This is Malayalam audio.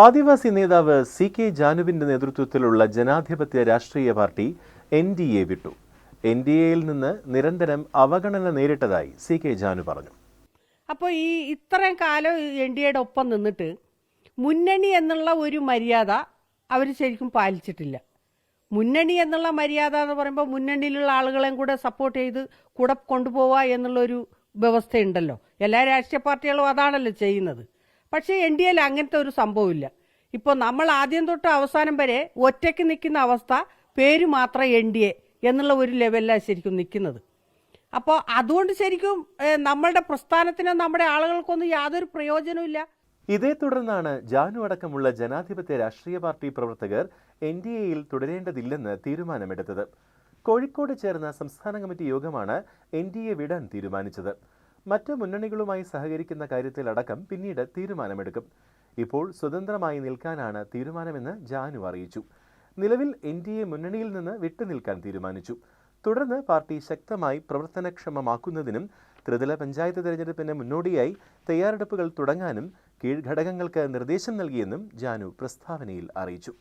ആദിവാസി നേതാവ് സി കെ ജാനുവിന്റെ നേതൃത്വത്തിലുള്ള Janadhipathya Rashtriya party N D A വിട്ടു. എൻ ഡി എയിൽ നിന്ന് നിരന്തരം അവഗണന നേരിട്ടതായി സി കെ ജാനു പറഞ്ഞു. അപ്പോൾ ഈ ഇത്രയും കാലം എൻ ഡി എയുടെ ഒപ്പം നിന്നിട്ട് മുന്നണി എന്നുള്ള ഒരു മര്യാദ അവർ ശരിക്കും പാലിച്ചിട്ടില്ല. മുന്നണി എന്നുള്ള മര്യാദ എന്ന് പറയുമ്പോൾ മുന്നണിയിലുള്ള ആളുകളെയും കൂടെ സപ്പോർട്ട് ചെയ്ത് കൂടെ കൊണ്ടുപോവുക എന്നുള്ളൊരു വ്യവസ്ഥയുണ്ടല്ലോ. എല്ലാ രാഷ്ട്രീയ പാർട്ടികളും അതാണല്ലോ ചെയ്യുന്നത്. പക്ഷേ എൻ ഡി എയിൽ അങ്ങനത്തെ ഒരു സംഭവമില്ല ഇപ്പോൾ നമ്മൾ ആദ്യം തൊട്ട് അവസാനം വരെ ഒറ്റയ്ക്ക് നിൽക്കുന്ന അവസ്ഥ പേര് മാത്രം എൻ ഡി എ എന്നുള്ള ഒരു ലെവലിലാണ് ശരിക്കും നിൽക്കുന്നത്. അപ്പോൾ അതുകൊണ്ട് ശരിക്കും നമ്മളുടെ പ്രസ്ഥാനത്തിനോ നമ്മുടെ ആളുകൾക്കൊന്നും യാതൊരു പ്രയോജനവും ഇല്ല. ഇതേ തുടർന്നാണ് ജാനു അടക്കമുള്ള ജനാധിപത്യ രാഷ്ട്രീയ പാർട്ടി പ്രവർത്തകർ എൻ ഡി എയിൽ തുടരേണ്ടതില്ലെന്ന് തീരുമാനമെടുത്തത്. കോഴിക്കോട് ചേർന്ന സംസ്ഥാന കമ്മിറ്റി യോഗമാണ് എൻ ഡി എ വിടാൻ തീരുമാനിച്ചത്. മറ്റ് മുന്നണികളുമായി സഹകരിക്കുന്ന കാര്യത്തിലടക്കം പിന്നീട് തീരുമാനമെടുക്കും. ഇപ്പോൾ സ്വതന്ത്രമായി നിൽക്കാനാണ് തീരുമാനമെന്ന് ജാനു അറിയിച്ചു. നിലവിൽ എൻ ഡി എ മുന്നണിയിൽ നിന്ന് വിട്ടുനിൽക്കാൻ തീരുമാനിച്ചു. തുടർന്ന് പാർട്ടി ശക്തമായി പ്രവർത്തനക്ഷമമാക്കുന്നതിനും ത്രിതല പഞ്ചായത്ത് തെരഞ്ഞെടുപ്പിന് മുന്നോടിയായി തയ്യാറെടുപ്പുകൾ തുടങ്ങാനും കീഴ്ഘടകങ്ങൾക്ക് നിർദ്ദേശം നൽകിയെന്നും ജാനു പ്രസ്താവനയിൽ അറിയിച്ചു.